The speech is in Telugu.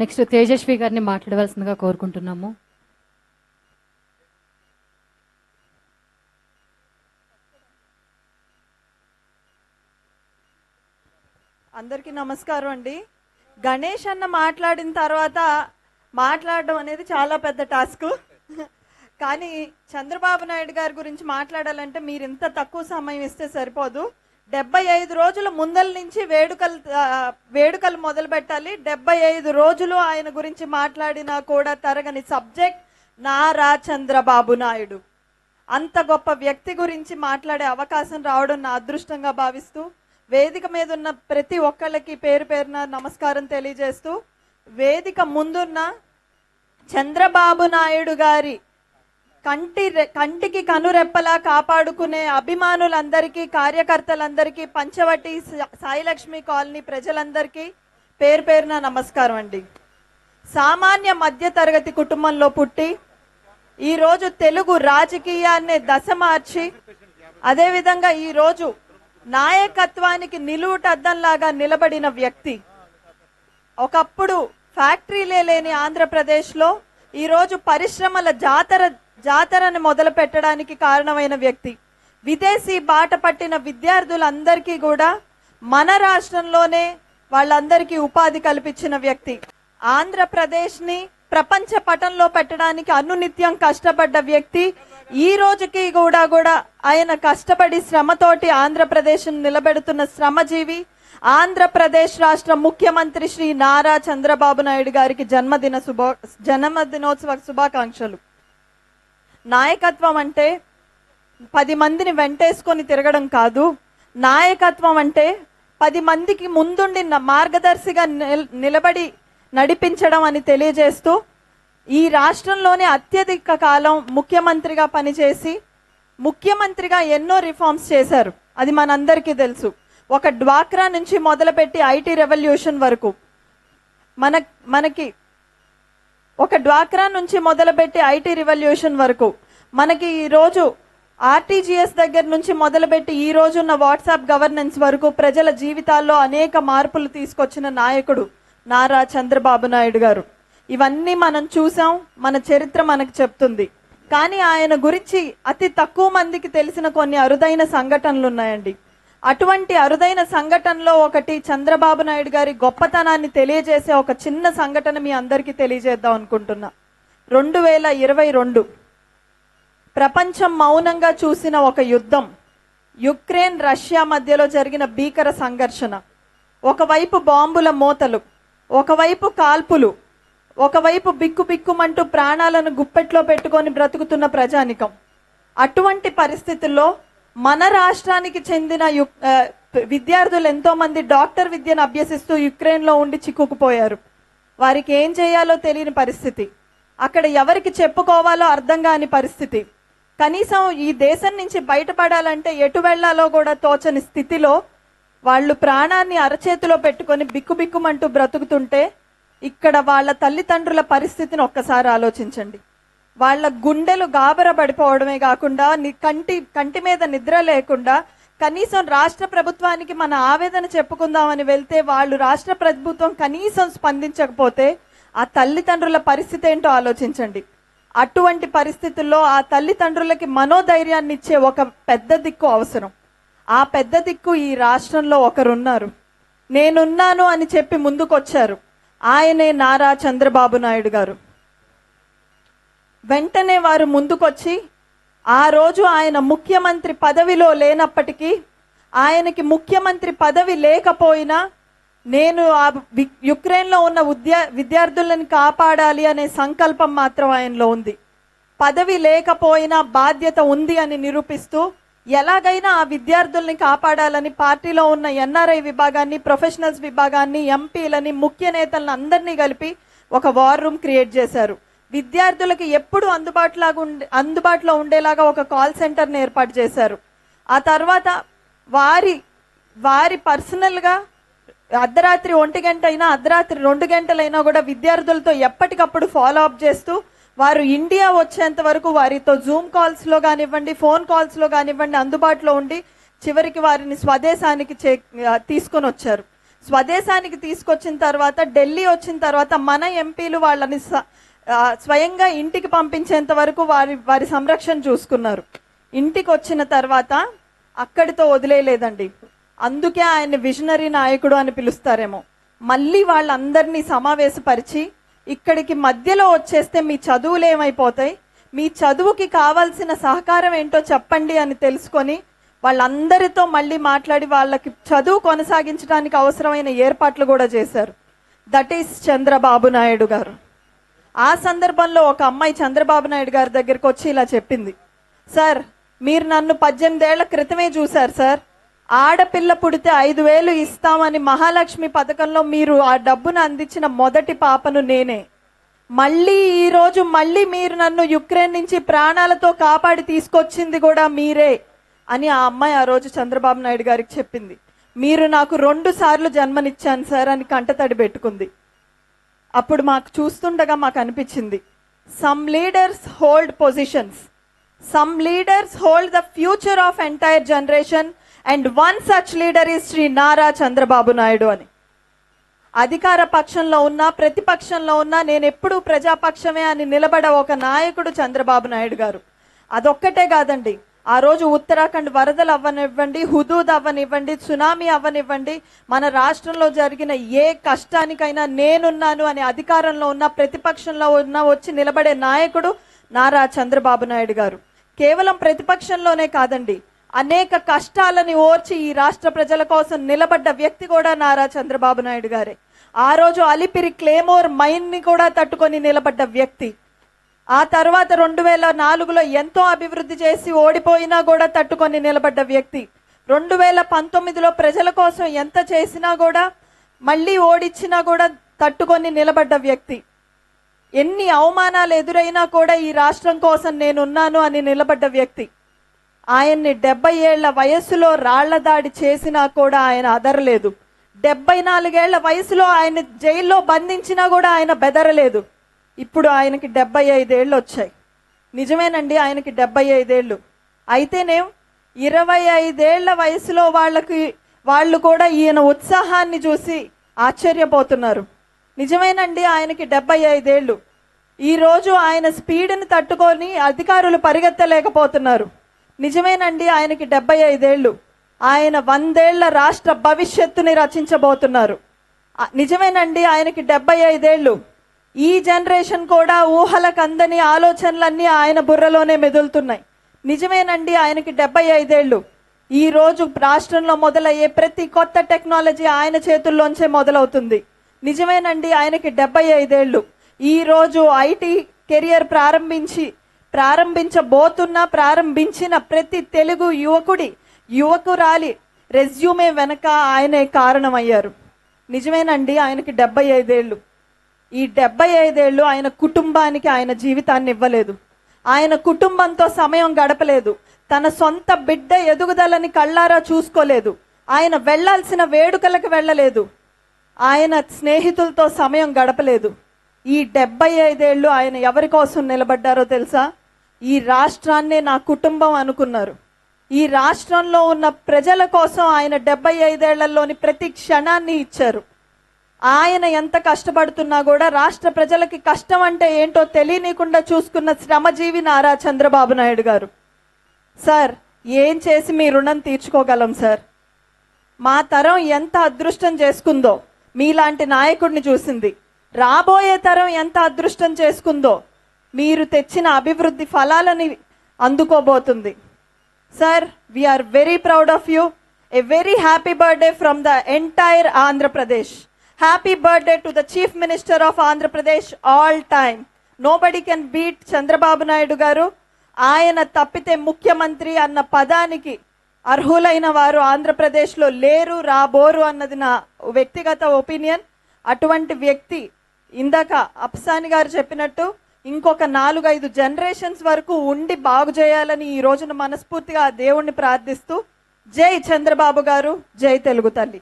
నెక్స్ట్ తేజస్వి గారిని మాట్లాడవలసిందిగా కోరుకుంటున్నాము. అందరికీ నమస్కారం అండి. గణేష్ అన్న మాట్లాడిన తర్వాత మాట్లాడడం అనేది చాలా పెద్ద టాస్క్. కానీ చంద్రబాబు నాయుడు గారి గురించి మాట్లాడాలంటే మీరు ఇంత తక్కువ సమయం ఇస్తే సరిపోదు. డెబ్బై ఐదు రోజుల ముందల నుంచి వేడుకలు వేడుకలు మొదలు పెట్టాలి. డెబ్బై ఐదు రోజులు ఆయన గురించి మాట్లాడినా కూడా తరగని సబ్జెక్ట్ నారా చంద్రబాబు నాయుడు. అంత గొప్ప వ్యక్తి గురించి మాట్లాడే అవకాశం రావడం నా అదృష్టంగా భావిస్తూ వేదిక మీద ఉన్న ప్రతి ఒక్కళ్ళకి పేరు పేరున నమస్కారం తెలియజేస్తూ వేదిక ముందున్న చంద్రబాబు నాయుడు గారి కంటి రె- కంటికి కనురెప్పలా కాపాడుకునే అభిమానులందరికీ కార్యకర్తలందరికీ పంచవటి సాయిలక్ష్మి కాలనీ ప్రజలందరికీ పేరు పేరున నమస్కారం అండి. సామాన్య మధ్యతరగతి కుటుంబంలో పుట్టి ఈరోజు తెలుగు రాజకీయాన్ని దశ మార్చి అదేవిధంగా ఈరోజు నాయకత్వానికి నిలువుటద్దంలాగా నిలబడిన వ్యక్తి. ఒకప్పుడు ఫ్యాక్టరీలే లేని ఆంధ్రప్రదేశ్లో ఈరోజు పరిశ్రమల జాతర జాతరని మొదలు పెట్టడానికి కారణమైన వ్యక్తి. విదేశీ బాట పట్టిన విద్యార్థులందరికీ కూడా మన రాష్ట్రంలోనే వాళ్ళందరికీ ఉపాధి కల్పించిన వ్యక్తి. ఆంధ్రప్రదేశ్ని ప్రపంచ పటంలో పెట్టడానికి అనునిత్యం కష్టపడ్డ వ్యక్తి. ఈ రోజుకి కూడా కూడా ఆయన కష్టపడి శ్రమతోటి ఆంధ్రప్రదేశ్ నిలబెడుతున్న శ్రమజీవి. ఆంధ్రప్రదేశ్ రాష్ట్ర ముఖ్యమంత్రి శ్రీ నారా చంద్రబాబు నాయుడు గారికి జన్మదిన శుభ జన్మదినోత్సవ శుభాకాంక్షలు. నాయకత్వం అంటే పది మందిని వెంటేసుకొని తిరగడం కాదు. నాయకత్వం అంటే పది మందికి ముందుండి న- మార్గదర్శిగా నిల్- నిలబడి నడిపించడం అని తెలియజేస్తూ ఈ రాష్ట్రంలోనే అత్యధిక కాలం ముఖ్యమంత్రిగా పనిచేసి ముఖ్యమంత్రిగా ఎన్నో రిఫార్మ్స్ చేశారు. అది మనందరికీ తెలుసు. ఒక డ్వాక్రా నుంచి మొదలుపెట్టి ఐటీ రెవల్యూషన్ వరకు మన మనకి ఒక డ్వాక్రా నుంచి మొదలుపెట్టి ఐటీ రివల్యూషన్ వరకు మనకి ఈరోజు ఆర్టీజీఎస్ దగ్గర నుంచి మొదలుపెట్టి ఈ రోజు ఉన్న వాట్సాప్ గవర్నెన్స్ వరకు ప్రజల జీవితాల్లో అనేక మార్పులు తీసుకొచ్చిన నాయకుడు నారా చంద్రబాబు నాయుడు గారు. ఇవన్నీ మనం చూసాం మన చరిత్ర మనకు చెప్తుంది. కానీ ఆయన గురించి అతి తక్కువ మందికి తెలిసిన కొన్ని అరుదైన సంఘటనలు ఉన్నాయండి అటువంటి అరుదైన సంఘటనలో ఒకటి చంద్రబాబు నాయుడు గారి గొప్పతనాన్ని తెలియజేసే ఒక చిన్న సంఘటన మీ అందరికీ తెలియజేద్దాం అనుకుంటున్నా. రెండు వేల ఇరవై రెండు ప్రపంచం మౌనంగా చూసిన ఒక యుద్ధం. యుక్రెయిన్ రష్యా మధ్యలో జరిగిన భీకర సంఘర్షణ. ఒకవైపు బాంబుల మోతలు ఒకవైపు కాల్పులు ఒకవైపు బిక్కు బిక్కుమంటూ ప్రాణాలను గుప్పెట్లో పెట్టుకొని బ్రతుకుతున్న ప్రజానికం. అటువంటి పరిస్థితుల్లో మన రాష్ట్రానికి చెందిన యు- విద్యార్థులు ఎంతోమంది డాక్టర్ విద్యను అభ్యసిస్తూ యుక్రెయిన్లో ఉండి చిక్కుకుపోయారు. వారికి ఏం చేయాలో తెలియని పరిస్థితి. అక్కడ ఎవరికి చెప్పుకోవాలో అర్థం కాని పరిస్థితి. కనీసం ఈ దేశం నుంచి బయటపడాలంటే ఎటు వెళ్ళాలో కూడా తోచని స్థితిలో వాళ్ళు ప్రాణాన్ని అరచేతిలో పెట్టుకొని బిక్కుబిక్కుమంటూ బ్రతుకుతుంటే ఇక్కడ వాళ్ళ తల్లిదండ్రుల పరిస్థితిని ఒక్కసారి ఆలోచించండి. వాళ్ళ గుండెలు గాబర పడిపోవడమే కాకుండా కంటి కంటి మీద నిద్ర లేకుండా కనీసం రాష్ట్ర ప్రభుత్వానికి మన ఆవేదన చెప్పుకుందామని వెళ్తే వాళ్ళు రాష్ట్ర ప్రభుత్వం కనీసం స్పందించకపోతే ఆ తల్లిదండ్రుల పరిస్థితి ఏంటో ఆలోచించండి. అటువంటి పరిస్థితుల్లో ఆ తల్లిదండ్రులకి మనోధైర్యాన్ని ఇచ్చే ఒక పెద్ద దిక్కు అవసరం. ఆ పెద్ద దిక్కు ఈ రాష్ట్రంలో ఒకరున్నారు. నేనున్నాను అని చెప్పి ముందుకొచ్చారు ఆయనే నారా చంద్రబాబు నాయుడు గారు. వెంటనే వారు ముందుకొచ్చి ఆ రోజు ఆయన ముఖ్యమంత్రి పదవిలో లేనప్పటికీ ఆయనకి ముఖ్యమంత్రి పదవి లేకపోయినా నేను ఆ వి- యుక్రెయిన్లో ఉన్న విద్యా విద్యార్థులను కాపాడాలి అనే సంకల్పం మాత్రం ఆయనలో ఉంది. పదవి లేకపోయినా బాధ్యత ఉంది అని నిరూపిస్తూ ఎలాగైనా ఆ విద్యార్థుల్ని కాపాడాలని పార్టీలో ఉన్న ఎన్ఆర్ఐ విభాగాన్ని ప్రొఫెషనల్స్ విభాగాన్ని ఎంపీలని ముఖ్య నేతలను అందరినీ కలిపి ఒక వార్ రూమ్ క్రియేట్ చేశారు. విద్యార్థులకు ఎప్పుడు అందుబాటులో ఉండే అందుబాటులో ఉండేలాగా ఒక కాల్ సెంటర్ని ఏర్పాటు చేశారు. ఆ తర్వాత వారి వారి పర్సనల్గా అర్ధరాత్రి ఒంటి గంట అయినా అర్ధరాత్రి రెండు గంటలైనా కూడా విద్యార్థులతో ఎప్పటికప్పుడు ఫాలో అప్ చేస్తూ వారు ఇండియా వచ్చేంత వరకు వారితో జూమ్ కాల్స్లో కానివ్వండి ఫోన్ కాల్స్లో కానివ్వండి అందుబాటులో ఉండి చివరికి వారిని స్వదేశానికి చే తీసుకొని వచ్చారు. స్వదేశానికి తీసుకొచ్చిన తర్వాత ఢిల్లీ వచ్చిన తర్వాత మన ఎంపీలు వాళ్ళని స్వయంగా ఇంటికి పంపించేంత వరకు వారి వారి సంరక్షణ చూసుకున్నారు. ఇంటికి వచ్చిన తర్వాత అక్కడితో వదిలేయలేదండి. అందుకే ఆయన విజనరీ నాయకుడు అని పిలుస్తారేమో. మళ్ళీ వాళ్ళందరినీ సమావేశపరిచి ఇక్కడికి మధ్యలో వచ్చేస్తే మీ చదువులు ఏమైపోతాయి మీ చదువుకి కావాల్సిన సహకారం ఏంటో చెప్పండి అని తెలుసుకొని వాళ్ళందరితో మళ్ళీ మాట్లాడి వాళ్ళకి చదువు కొనసాగించడానికి అవసరమైన ఏర్పాట్లు కూడా చేశారు. దట్ ఈస్ చంద్రబాబు నాయుడు గారు. ఆ సందర్భంలో ఒక అమ్మాయి చంద్రబాబు నాయుడు గారి దగ్గరికి వచ్చి ఇలా చెప్పింది. సార్ మీరు నన్ను పద్దెనిమిదేళ్ళ క్రితమే చూశారు సార్. ఆడపిల్ల పుడితే ఐదు వేలు ఇస్తామని మహాలక్ష్మి పథకంలో మీరు ఆ డబ్బును అందించిన మొదటి పాపను నేనే. మళ్ళీ ఈరోజు మళ్ళీ మీరు నన్ను యుక్రెయిన్ నుంచి ప్రాణాలతో కాపాడి తీసుకొచ్చింది కూడా మీరే అని ఆ అమ్మాయి ఆ రోజు చంద్రబాబు నాయుడు గారికి చెప్పింది. మీరు నాకు రెండు సార్లు జన్మనిచ్చాను సార్ అని కంటతడి పెట్టుకుంది. అప్పుడు మాకు చూస్తుండగా మాకు అనిపించింది. Some leaders hold positions some leaders hold the future of entire generation and one such leader is Shri Nara Chandrababu Naidu అని. అధికార పక్షంలో ఉన్నా ప్రతిపక్షంలో ఉన్నా నేను ఎప్పుడూ ప్రజాపక్షమే అని నిలబడ ఒక నాయకుడు చంద్రబాబు నాయుడు గారు. అదొక్కటే కాదండి. ఆ రోజు ఉత్తరాఖండ్ వరదలు అవ్వనివ్వండి హుదూద్ అవ్వనివ్వండి సునామీ అవ్వనివ్వండి మన రాష్ట్రంలో జరిగిన ఏ కష్టానికైనా నేనున్నాను అని అధికారంలో ఉన్న ప్రతిపక్షంలో ఉన్న వచ్చి నిలబడే నాయకుడు నారా చంద్రబాబు నాయుడు గారు. కేవలం ప్రతిపక్షంలోనే కాదండి అనేక కష్టాలని ఓర్చి ఈ రాష్ట్ర ప్రజల కోసం నిలబడ్డ వ్యక్తి కూడా నారా చంద్రబాబు నాయుడు గారే. ఆ రోజు అలిపిరి క్లేమోర్ మైన్ని కూడా తట్టుకొని నిలబడ్డ వ్యక్తి. ఆ తర్వాత రెండు వేల నాలుగులో ఎంతో అభివృద్ధి చేసి ఓడిపోయినా కూడా తట్టుకొని నిలబడ్డ వ్యక్తి. రెండు వేల పంతొమ్మిదిలో ప్రజల కోసం ఎంత చేసినా కూడా మళ్ళీ ఓడిచ్చినా కూడా తట్టుకొని నిలబడ్డ వ్యక్తి. ఎన్ని అవమానాలు ఎదురైనా కూడా ఈ రాష్ట్రం కోసం నేనున్నాను అని నిలబడ్డ వ్యక్తి. ఆయన్ని డెబ్బై ఏళ్ళ వయస్సులో రాళ్ళ దాడి చేసినా కూడా ఆయన అదరలేదు. డెబ్బై నాలుగేళ్ళ వయసులో ఆయన జైల్లో బంధించినా కూడా ఆయన బెదరలేదు. ఇప్పుడు ఆయనకి డెబ్బై ఐదేళ్ళు వచ్చాయి. నిజమేనండి ఆయనకి డెబ్బై ఐదేళ్ళు. అయితేనేం ఇరవై ఐదేళ్ళ వయసులో వాళ్ళకి వాళ్ళు కూడా ఈయన ఉత్సాహాన్ని చూసి ఆశ్చర్యపోతున్నారు. నిజమేనండి ఆయనకి డెబ్బై ఐదేళ్ళు. ఈరోజు ఆయన స్పీడ్ని తట్టుకొని అధికారులు పరిగెత్తలేకపోతున్నారు. నిజమేనండి ఆయనకి డెబ్బై ఐదేళ్ళు. ఆయన వందేళ్ళ రాష్ట్ర భవిష్యత్తుని రచించబోతున్నారు. నిజమేనండి ఆయనకి డెబ్బై ఐదేళ్ళు. ఈ జనరేషన్ కూడా ఊహలకు అందని ఆలోచనలన్నీ ఆయన బుర్రలోనే మెదులుతున్నాయి. నిజమేనండి ఆయనకి డెబ్బై ఐదేళ్ళు. ఈ రోజు రాష్ట్రంలో మొదలయ్యే ప్రతి కొత్త టెక్నాలజీ ఆయన చేతుల్లోంచే మొదలవుతుంది. నిజమేనండి ఆయనకి డెబ్బై ఐదేళ్ళు. ఈ రోజు ఐటీ కెరియర్ ప్రారంభించి ప్రారంభించబోతున్న ప్రారంభించిన ప్రతి తెలుగు యువకుడి యువకురాలి రెజ్యూమే వెనక ఆయనే కారణమయ్యారు. నిజమేనండి ఆయనకి డెబ్బై ఐదేళ్ళు ఈ డెబ్బై ఐదేళ్ళు ఆయన కుటుంబానికి ఆయన జీవితాన్ని ఇవ్వలేదు. ఆయన కుటుంబంతో సమయం గడపలేదు. తన సొంత బిడ్డ ఎదుగుదలని కళ్ళారా చూసుకోలేదు. ఆయన వెళ్ళాల్సిన వేడుకలకు వెళ్ళలేదు. ఆయన స్నేహితులతో సమయం గడపలేదు. ఈ డెబ్బై ఐదేళ్ళు ఆయన ఎవరి కోసం నిలబడ్డారో తెలుసా? ఈ రాష్ట్రాన్నే నా కుటుంబం అనుకున్నారు. ఈ రాష్ట్రంలో ఉన్న ప్రజల కోసం ఆయన డెబ్బై ఐదేళ్ళలోని ప్రతి క్షణాన్ని ఇచ్చారు. ఆయన ఎంత కష్టపడుతున్నా కూడా రాష్ట్ర ప్రజలకి కష్టం అంటే ఏంటో తెలియనీయకుండా చూసుకున్న శ్రమజీవి నారా చంద్రబాబు నాయుడు గారు. సార్ ఏం చేసి మీ రుణం తీర్చుకోగలం సార్? మా తరం ఎంత అదృష్టం చేసుకుందో మీలాంటి నాయకుడిని చూసింది. రాబోయే తరం ఎంత అదృష్టం చేసుకుందో మీరు తెచ్చిన అభివృద్ధి ఫలాలని అందుకోబోతుంది. Sir we're very proud of you a very happy birthday from the entire Andhra Pradesh happy birthday to the chief minister of Andhra Pradesh all time nobody can beat Chandrababu Naidu garu ఆయన తప్పితే ముఖ్యమంత్రి అన్న పదానికి అర్హులైన వారు ఆంధ్రప్రదేశ్లో లేరు రాబోరు అన్నది నా వ్యక్తిగత ఒపీనియన్ అటువంటి వ్యక్తి ఇందాక అప్సాని గారు చెప్పినట్టు ఇంకొక నాలుగైదు జనరేషన్స్ వరకు ఉండి బాగు చేయాలని ఈ రోజున మనస్ఫూర్తిగా దేవుణ్ణి ప్రార్థిస్తూ జై చంద్రబాబు గారు జై తెలుగు తల్లి.